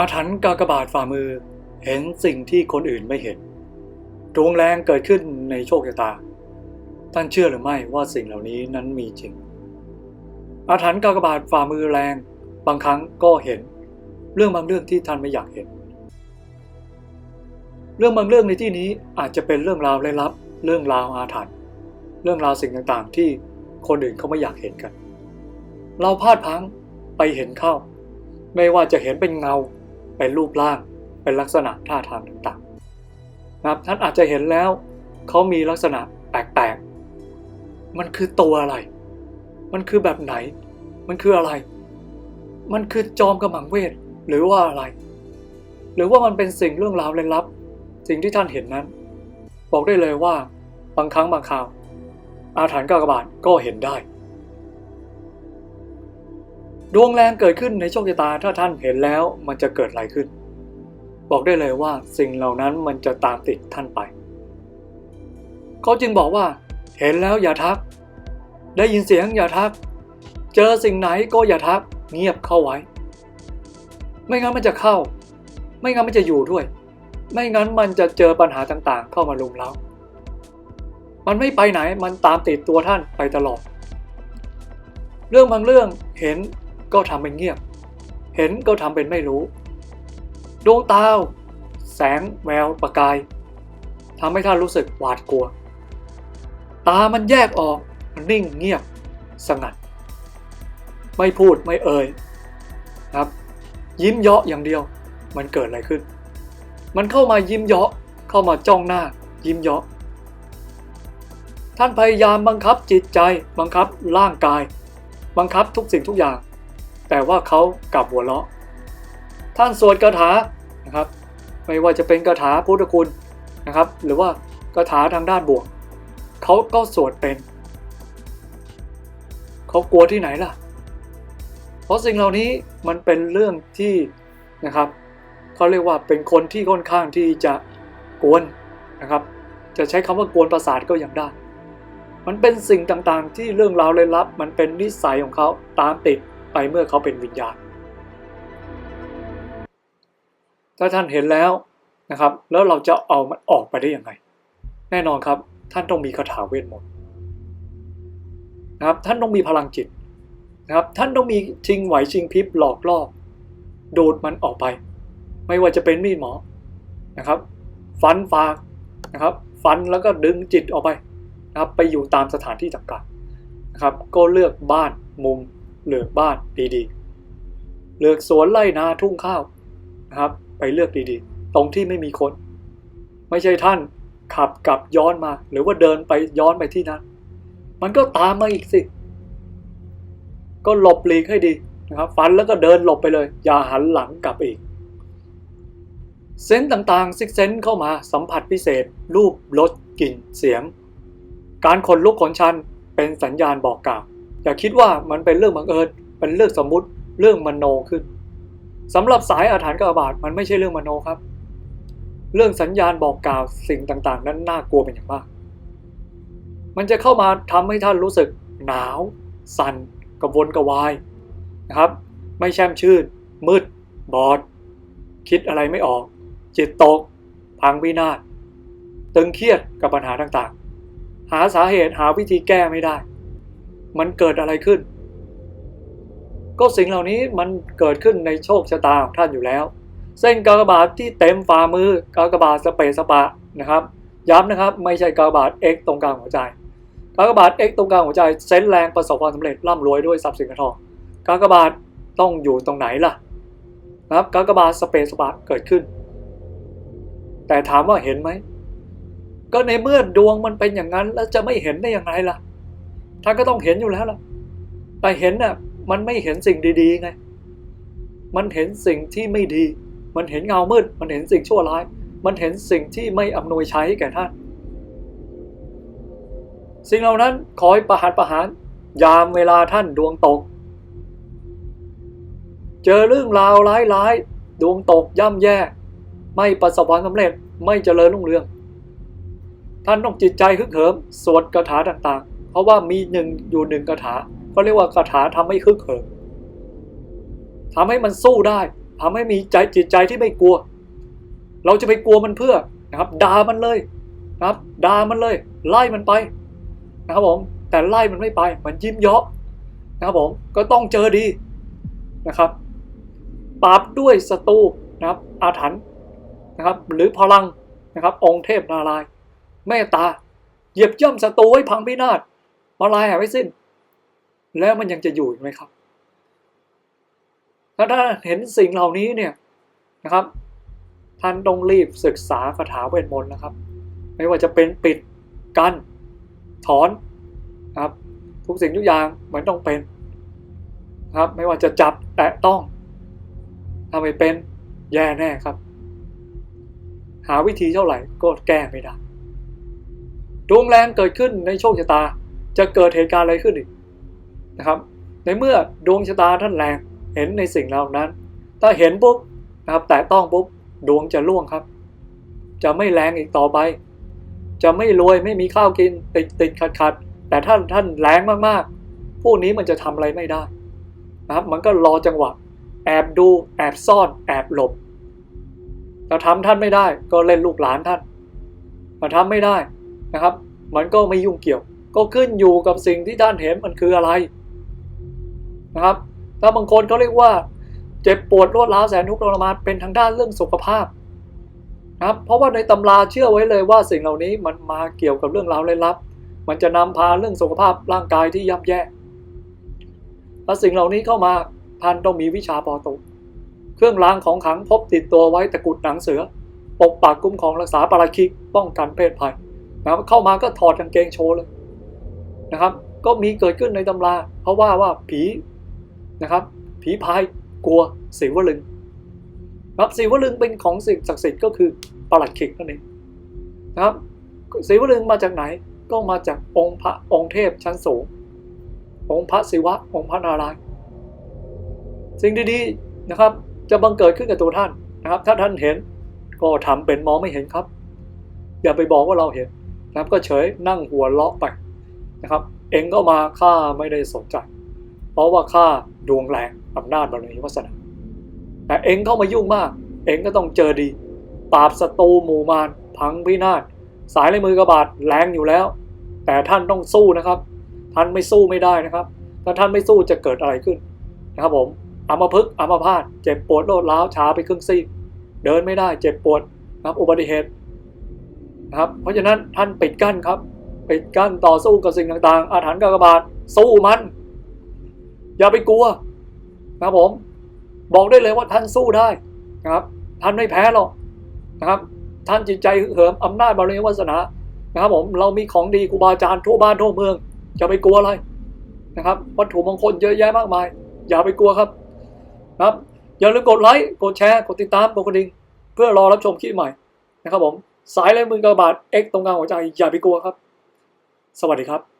อาถรรพ์กากบาทฝ่ามือ เห็นสิ่งที่คนอื่นไม่เห็นดวงแรงเกิดขึ้นในโชคชะตา ท่านเชื่อหรือไม่ว่าสิ่งเหล่านี้นั้นมีจริง อาถรรพ์กากบาทฝ่ามือแรง บางครั้งก็เห็น เรื่องบางเรื่องที่ท่านไม่อยากเห็น เรื่องบางเรื่องในที่นี้อาจจะเป็นเรื่องราวลี้ลับ เรื่องราวอาถรรพ์ เรื่องราวสิ่งต่างๆ ที่คนอื่นเขาไม่อยากเห็นกัน เราพลาดพลั้งไปเห็นเข้า ไม่ว่าจะเห็นเป็นเงา เป็นรูปร่าง เป็นลักษณะท่าทางต่างๆนะครับท่านอาจจะเห็นแล้วเขามีลักษณะแปลกๆ มันคือตัวอะไร มันคือแบบไหน มันคืออะไร มันคือจอมกระหมังเวทหรือว่าอะไร หรือว่ามันเป็นสิ่งเรื่องราวลึกลับ สิ่งที่ท่านเห็นนั้น บอกได้เลยว่าบางครั้งบางคราว อาถรรพ์กากบาทก็เห็นได้ ดวงแรงเกิดขึ้นในโชคชะตาถ้าท่านเห็นแล้วมันจะเกิดอะไรขึ้น บอกได้เลยว่าสิ่งเหล่านั้นมันจะตามติดท่านไป เขาจึงบอกว่า เห็นแล้วอย่าทัก ได้ยินเสียงอย่าทัก เจอสิ่งไหนก็อย่าทัก เงียบเข้าไว้ ไม่งั้นมันจะเข้า ไม่งั้นมันจะอยู่ด้วย ไม่งั้นมันจะเจอปัญหาต่างๆ เข้ามาลุมเล้ามันไม่ไปไหนมันตามติดตัวท่านไปตลอด เรื่องบางเรื่องเห็น ก็ทำเป็นเงียบ เห็นก็ทำเป็นไม่รู้ ดวงตา แสงแววประกายทำให้ท่านรู้สึกหวาดกลัว ตามันแยกออกมันนิ่งเงียบสงัด ไม่พูดไม่เอ่ยครับ ยิ้มเยาะอย่างเดียว มันเกิดอะไรขึ้น มันเข้ามายิ้มเยาะเข้ามาจ้องหน้า ยิ้มเยาะ ท่านพยายามบังคับจิตใจ บังคับร่างกาย บังคับทุกสิ่งทุกอย่าง แต่ว่าเขากลับหัวเราะ ท่านสวดคาถานะครับ ไม่ว่าจะเป็นคาถาพุทธคุณนะครับ หรือว่าคาถาทางด้านบวกเขาก็สวดเป็นเขากลัวที่ไหนล่ะ เพราะสิ่งเหล่านี้มันเป็นเรื่องที่นะครับเขาเรียกว่าเป็นคนที่ค่อนข้างที่จะกวนนะครับ จะใช้คำว่ากวนประสาทก็ยังได้ มันเป็นสิ่งต่างๆ ที่เรื่องราวเลยลับ มันเป็นนิสัยของเขาตามติด ไปเมื่อเขาเป็นวิญญาณ ถ้าท่านเห็นแล้วนะครับ แล้วเราจะเอามันออกไปได้ยังไง แน่นอนครับ ท่านต้องมีคาถาเวทมนต์นะครับ ท่านต้องมีพลังจิตนะครับ ท่านต้องมีชิงไหวชิงพริบหลอกล่อดูดมันออกไป ไม่ว่าจะเป็นมีดหมอนะครับ ฟันฟากนะครับ ฟันแล้วก็ดึงจิตออกไปนะครับ ไปอยู่ตามสถานที่ต่างๆนะครับ ก็เลือกบ้านมุม เลือกบ้านดีๆ เลือกสวนไร่นาทุ่งข้าวนะครับ ไปเลือกดีๆ ตรงที่ไม่มีคน ไม่ใช่ท่านขับกลับย้อนมา หรือว่าเดินไปย้อนไปที่นั้น มันก็ตามมาอีกสิ ก็หลบหลีกให้ดีนะครับฟันแล้วก็เดินหลบไปเลย อย่าหันหลังกลับอีก เซนต์ต่างๆซิกเซนต์เข้ามาสัมผัสพิเศษ รูปรสกลิ่นเสียง การขนลุกขนชันเป็นสัญญาณบอกกล่าว อย่าคิดว่ามันเป็นเรื่องบังเอิญเป็นเรื่องสมมุติเรื่องมโนขึ้นสำหรับสายอาถรรพ์กระบาดมันไม่ใช่เรื่องมโนครับ เรื่องสัญญาณบอกกล่าวสิ่งต่างๆ นั้นน่ากลัวเป็นอย่างมาก มันจะเข้ามาทำให้ท่านรู้สึกหนาว สั่นกระวนกระวายนะครับ ไม่แช่มชื่น มืด บอด คิดอะไรไม่ออก จิตตก พังวินาศตึงเครียดกับปัญหาต่างๆ หาสาเหตุหาวิธีแก้ไม่ได้ มันเกิดอะไรขึ้น ก็สิ่งเหล่านี้มันเกิดขึ้นในโชคชะตาของท่านอยู่แล้ว เส้นกากบาทที่เต็มฝ่ามือกากบาทสเปสปะนะครับ ย้ำนะครับ ไม่ใช่กากบาท X ตรงกลางหัวใจกากบาท X ตรงกลางหัวใจเส้นแรงประสบความสำเร็จร่ำรวยด้วยทรัพย์สินเงินทองกากบาทต้องอยู่ตรงไหนล่ะนะครับกากบาทสเปสปะเกิดขึ้น แต่ถามว่าเห็นไหมก็ในเมื่อดวงมันเป็นอย่างนั้นแล้วจะไม่เห็นได้อย่างไรล่ะ ท่านก็ต้องเห็นอยู่แล้วล่ะ แต่เห็นน่ะ มันไม่เห็นสิ่งดีๆไง มันเห็นสิ่งที่ไม่ดี มันเห็นเงามืด มันเห็นสิ่งชั่วร้าย มันเห็นสิ่งที่ไม่อำนวยใช้แก่ท่าน สิ่งเหล่านั้นคอยประหัตประหาร ยามเวลาท่านดวงตก เจอเรื่องราวร้ายๆ ดวงตกย่ำแย่ ไม่ประสบความสำเร็จ ไม่เจริญรุ่งเรือง ท่านต้องจิตใจฮึกเหิม สวดคาถาต่างๆ ราะว่ามีหนึ่งอยู่หนึ่งคาถาเขาเรียกว่าคาถาทำให้ฮึกเหิมทำให้มันสู้ได้ทำให้มีใจจิตใจที่ไม่กลัว เราจะไปกลัวมันเพื่อนะครับด่ามันเลยนะครับด่ามันเลย ไล่มันไปนะครับผมแต่ไล่มันไม่ไป มันยิ้มเยาะนะครับผมก็ต้องเจอดีนะครับปราบด้วยศัตรูนะครับอาถรรพ์นะครับหรือพลังนะครับองค์เทพนารายณ์เมตตาเหยียบย่ำศัตรูให้พังพินาศ มาลายหายไปสิ้น แล้วมันยังจะอยู่อีกไหมครับถ้าท่านเห็นสิ่งเหล่านี้เนี่ยนะครับ ท่านต้องรีบศึกษาคาถาเวทมนต์นะครับ ไม่ว่าจะเป็นปิดกั้นถอนนะครับ ทุกสิ่งทุกอย่างมันต้องเป็นนะครับ ไม่ว่าจะจับแตะต้องถ้าไม่เป็นแย่แน่ครับ หาวิธีเท่าไหร่ก็แก้ไม่ได้ดวงแรงเกิดขึ้นในโชคชะตา จะเกิดเหตุการณ์อะไรขึ้นอีกนะครับ ในเมื่อดวงชะตาท่านแรงเห็นในสิ่งเหล่านั้น ถ้าเห็นปุ๊บนะครับ แต่ต้องปุ๊บดวงจะร่วงครับ จะไม่แรงอีกต่อไป จะไม่รวยไม่มีข้าวกินติดติดขัดขัดแต่ท่านท่านแรงมากๆ พวกนี้มันจะทำอะไรไม่ได้นะครับ มันก็รอจังหวะ แอบดูแอบซ่อนแอบหลบถ้าทำท่านไม่ได้ก็เล่นลูกหลานท่านถ้าทำไม่ได้นะครับ มันก็ไม่ยุ่งเกี่ยว ก็ขึ้นอยู่กับสิ่งที่ท่านเห็นมันคืออะไรนะครับถ้าบางคนเขาเรียกว่า เจ็บปวดรวดร้าวแสนทุกข์ทรมานเป็นทางด้านเรื่องสุขภาพนะครับเพราะว่าในตำราเชื่อไว้เลยว่าสิ่งเหล่านี้มันมาเกี่ยวกับเรื่องราวลึกลับ มันจะนำพาเรื่องสุขภาพร่างกายที่ย่ำแย่ถ้าสิ่งเหล่านี้เข้ามาท่านต้องมีวิชาปอโตเครื่องรางของขังพบติดตัวไว้ตะกุดหนังเสือปกปักคุ้มของรักษาปาราคิกป้องกันเพศภัยนะครับเข้ามาก็ถอดกางเกงโชว์เลย นะครับ ก็มีเกิดขึ้นในตำราเพราะว่าว่าผีนะครับ ผีพายกลัวสีวลึงนะครับสีวลึงเป็นของสิ่งศักดิ์สิทธิ์ก็คือปลัดขิกนั่นเองนะครับสีวลึงมาจากไหนก็มาจากองค์พระองค์เทพชั้นสูง องค์พระศิวะองค์พระนารายณ์สิ่งดีๆนะครับ จะบังเกิดขึ้นกับตัวท่านนะครับ ถ้าท่านเห็นก็ทำเป็นมองไม่เห็นครับ อย่าไปบอกว่าเราเห็นนะครับก็เฉยนั่งหัวเลาะไป นะครับ เองก็มาข้าไม่ได้สนใจ เพราะว่าข้าดวงแรงอำนาจบารมีวาสนาแต่เองเข้ามายุ่งมาก เองก็ต้องเจอดี ปราบศัตรูหมู่มารพังพินาศสายในมือกระบาดแรงอยู่แล้ว แต่ท่านต้องสู้นะครับ ท่านไม่สู้ไม่ได้นะครับ ถ้าท่านไม่สู้จะเกิดอะไรขึ้นนะครับผมอัมพฤกษ์อัมพาตเจ็บปวดโรดร้าวช้าไปครึ่งซีกเดินไม่ได้เจ็บปวดนะครับอุบัติเหตุนะครับ เพราะฉะนั้นท่านปิดกั้นครับ ปิดกั้นต่อสู้กับสิ่งต่างๆ อาถรรพ์กากบาทสู้มัน อย่าไปกลัวนะครับผม บอกได้เลยว่าท่านสู้ได้นะครับ ท่านไม่แพ้หรอกนะครับ ท่านจิตใจเหิมอำนาจบารมีวาสนานะครับ ผมเรามีของดีครูบาอาจารย์ทั่วบ้านทั่วเมืองจะไปกลัวอะไรนะครับ วัตถุมงคลเยอะแยะมากมาย อย่าไปกลัวครับนะครับ อย่าลืมกดไลค์กดแชร์กดติดตามกดกระดิ่งเพื่อรอรับชมคลิปใหม่นะครับผมสายเลยมือกระบาด X ตรงกลางหัวใจอย่าไปกลัวครับ สวัสดีครับ